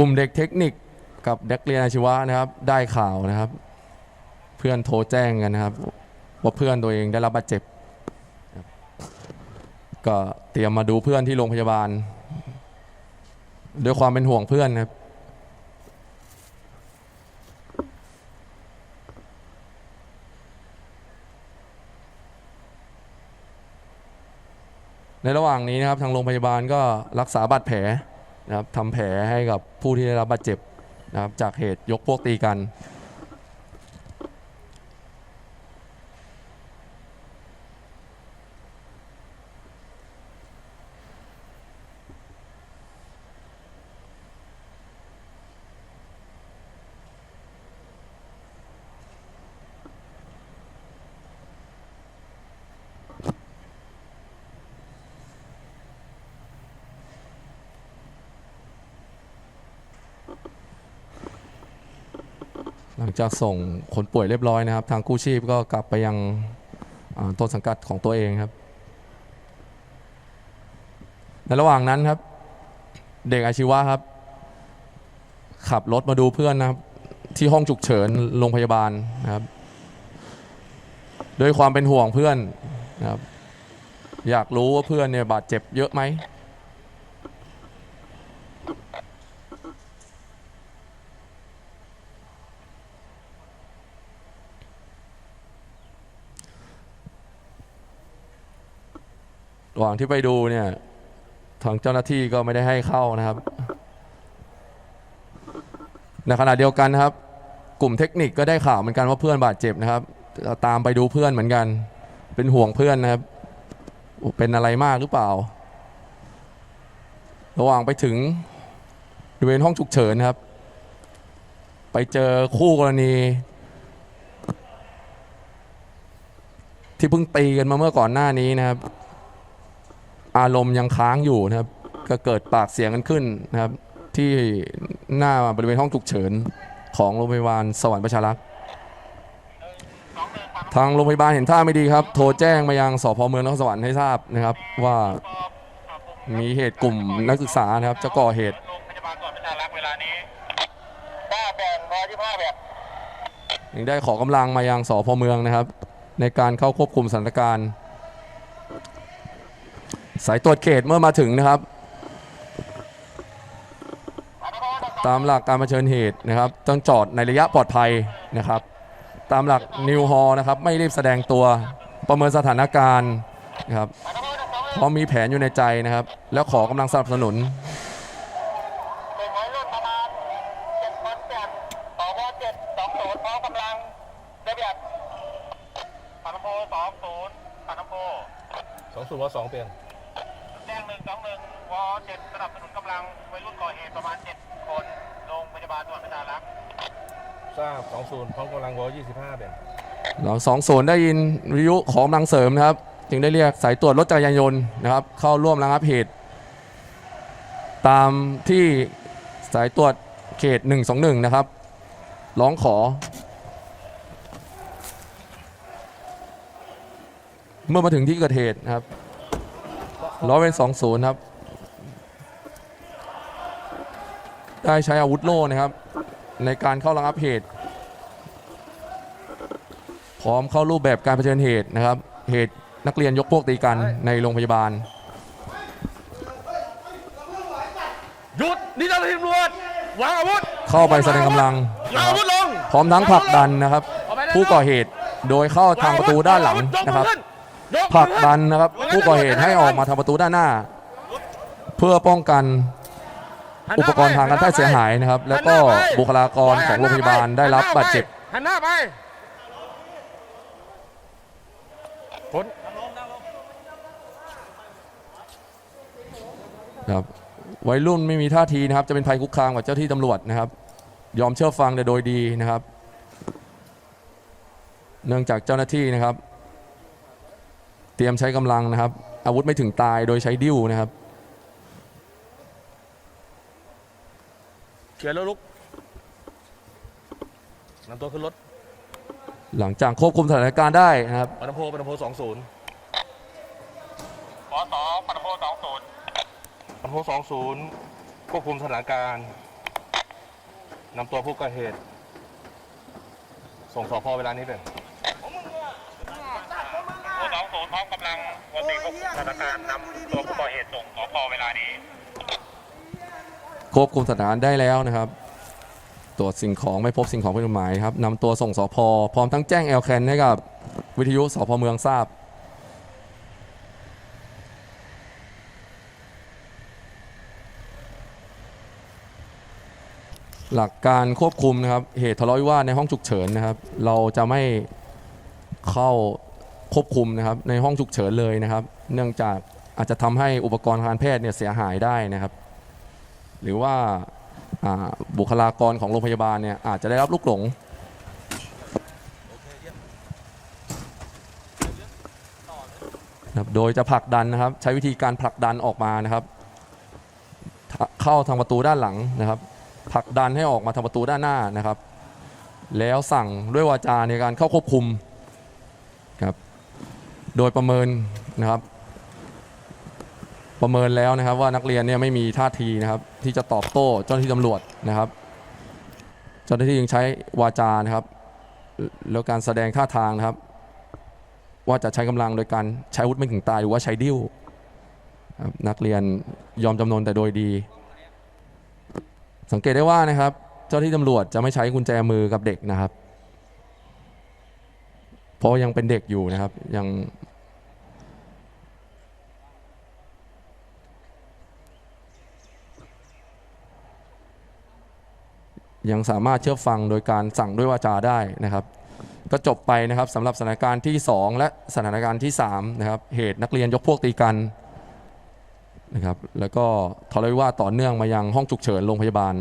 กลุ่มเด็กเทคนิคกับเด็กเรียนอาชีวะนะครับได้ข่าวนะครับ เพื่อนโทรแจ้งกันนะครับ ว่าเพื่อนตัวเองได้รับบาดเจ็บ ก็เตรียมมาดูเพื่อนที่โรงพยาบาล ด้วยความเป็นห่วงเพื่อนครับในระหว่างนี้นะครับทางโรงพยาบาลก็รักษาบาดแผล นะครับทำแผลให้กับผู้ที่ได้รับบาดเจ็บนะครับจากเหตุยกพวกตีกัน หลังจากส่งคนป่วยเรียบร้อยนะครับ ทางกู้ชีพก็กลับไปยังต้นสังกัดของตัวเองครับ ในระหว่างนั้นครับ เด็กอาชีวะครับ ขับรถมาดูเพื่อนนะครับ ที่ห้องฉุกเฉินโรงพยาบาลนะครับด้วยความเป็นห่วงเพื่อนนะครับ อยากรู้ว่าเพื่อนเนี่ยบาดเจ็บเยอะไหม ระหว่างที่ไปดูเนี่ย ทางเจ้าหน้าที่ก็ไม่ได้ให้เข้านะครับ ในขณะเดียวกันครับ กลุ่มเทคนิคก็ได้ข่าวเหมือนกันว่าเพื่อนบาดเจ็บนะครับเราตามไปดูเพื่อนเหมือนกัน เป็นห่วงเพื่อนนะครับ เป็นอะไรมากหรือเปล่า ระหว่างไปถึงบริเวณห้องฉุกเฉินครับ ไปเจอคู่กรณี ที่เพิ่งตีกันมาเมื่อก่อนหน้านี้นะครับ อารมณ์ยังค้างอยู่นะครับ ก็เกิดปากเสียงกันขึ้นนะครับ ที่หน้าบริเวณห้องฉุกเฉินของโรงพยาบาลสวรรค์ประชารักษ์ทางโรงพยาบาลเห็นท่าไม่ดีครับ โทรแจ้งมายังสพเมืองนครสวรรค์ให้ทราบนะครับ ว่ามีเหตุกลุ่มนักศึกษานะครับ จะก่อเหตุยังร้อยยี่ห้าแบบยังได้ขอกำลังมายังสพเมืองนะครับ ในการเข้าควบคุมสถานการณ์ สายตรวจเขตเมื่อมาถึงนะครับ ตามหลักการมาเผชิญเหตุนะครับ ต้องจอดในระยะปลอดภัยนะครับ ตามหลักนิวฮอนะครับ ไม่รีบแสดงตัวประเมินสถานการณ์นะครับเพราะมีแผนอยู่ในใจนะครับ แล้วขอกำลังสนับสนุนเป็นวัยรุ่นประมาณเจ็ดคนแปดสองเจ็ดสองศูนย์พร้อกำลังเบียบปันโพสองศูนย์ปันโพสองศูนย์วสองเปลี่ยน แจ้งหนึ่งสองหนึ่งวเจ็ดสนับสนุนกำลังวัยรุ่นก่อเหตุประมาณเจ็ดคนโรงพยาบาลจังหวัดประชารักษ์ทราบสองศูนย์พร้อมกำลังวยี่สิบห้าเปลี่ยนเราสองโซนได้ยินวิทยุของกำลังเสริมนะครับ จึงได้เรียกสายตรวจรถจักรยานยนต์นะครับ เข้าร่วมระงับเหตุ ตามที่สายตรวจเขต 121 นะครับ ร้องขอ เมื่อมาถึงที่เกิดเหตุนะครับ ร้อยเป็นสองศูนย์ครับ ได้ใช้อาวุธโล่นะครับ ในการเข้าระงับเหตุ พร้อมเข้ารูปแบบการเผชิญเหตุนะครับ เหตุนักเรียนยกพวกตีกันในโรงพยาบาล หยุดนี่เจ้าหน้าที่ตำรวจวางอาวุธเข้าไปแสดงกำลัง วางอาวุธลงพร้อมทั้งผลักดันนะครับ ผู้ก่อเหตุโดยเข้าทางประตูด้านหลังนะครับ ผลักดันนะครับ ผู้ก่อเหตุให้ออกมาทางประตูด้านหน้า เพื่อป้องกันอุปกรณ์ทางการแพทย์เสียหายนะครับ แล้วก็บุคลากรของโรงพยาบาลได้รับบาดเจ็บหันหน้าไปพ้นครับวัยรุ่นไม่มีท่าทีนะครับ จะเป็นภัยคุกคามกับเจ้าที่ตำรวจนะครับ ยอมเชื่อฟังแต่โดยดีนะครับ เนื่องจากเจ้าหน้าที่นะครับ เตรียมใช้กำลังนะครับ อาวุธไม่ถึงตายโดยใช้ดิ้วนะครับเขียนแล้วลุกนำตัวขึ้นรถหลังจากควบคุมสถานการณ์ได้นะครับปันโพปันโพสองศูนย์วสองปันโพสองศูนย์ปันโพสองศูนย์ควบคุมสถานการณ์นำตัวผู้ก่อเหตุ ส่งสพเวลานี้เลย ผู้ สองศูนย์พร้อมกำลังวันนี้ควบคุมสถานการณ์นำตัวผู้ก่อเหตุส่งสพเวลานี้ ควบคุมสถานการณ์ได้แล้วนะครับ ตรวจสิ่งของไม่พบสิ่งของผิดกฎหมายครับนำตัวส่งสพพร้อมทั้งแจ้งแอลแคนให้กับวิทยุสพเมืองทราบหลักการควบคุมนะครับ เหตุทะเลาะวิวาทในห้องฉุกเฉินนะครับ เราจะไม่เข้า ควบคุมนะครับในห้องฉุกเฉินเลยนะครับ เนื่องจากอาจจะทำให้อุปกรณ์การแพทย์เนี่ยเสียหายได้นะครับ หรือว่าบุคลากรของโรงพยาบาลเนี่ยอาจจะได้รับลูกหลงโดยจะผลักดันนะครับ ใช้วิธีการผลักดันออกมานะครับ เข้าทางประตูด้านหลังนะครับผลักดันให้ออกมาทางประตูด้านหน้านะครับ แล้วสั่งด้วยวาจาในการเข้าควบคุม โดยประเมินนะครับ ประเมินแล้วนะครับ ว่านักเรียนเนี่ยไม่มีท่าทีนะครับ ที่จะตอบโต้เจ้าหน้าที่ตำรวจนะครับเจ้าหน้าที่ยังใช้วาจานะครับ แล้วการแสดงท่าทางนะครับ ว่าจะใช้กำลังโดยการใช้อาวุธไม่ถึงตายหรือว่าใช้ดิ้วนักเรียนยอมจำนนแต่โดยดี สังเกตได้ว่านะครับ เจ้าหน้าที่ตำรวจจะไม่ใช้กุญแจมือกับเด็กนะครับ เพราะยังเป็นเด็กอยู่นะครับ ยัง ยังสามารถเชื่อฟังโดยการสั่งด้วยวาจาได้นะครับ ก็จบไปนะครับสำหรับสถานการณ์ที่ 2 และสถานการณ์ที่3นะครับเหตุนักเรียนยกพวกตีกันนะครับแล้วก็ทะเลาะวิวาทต่อเนื่องมายังห้องฉุกเฉินโรงพยาบาล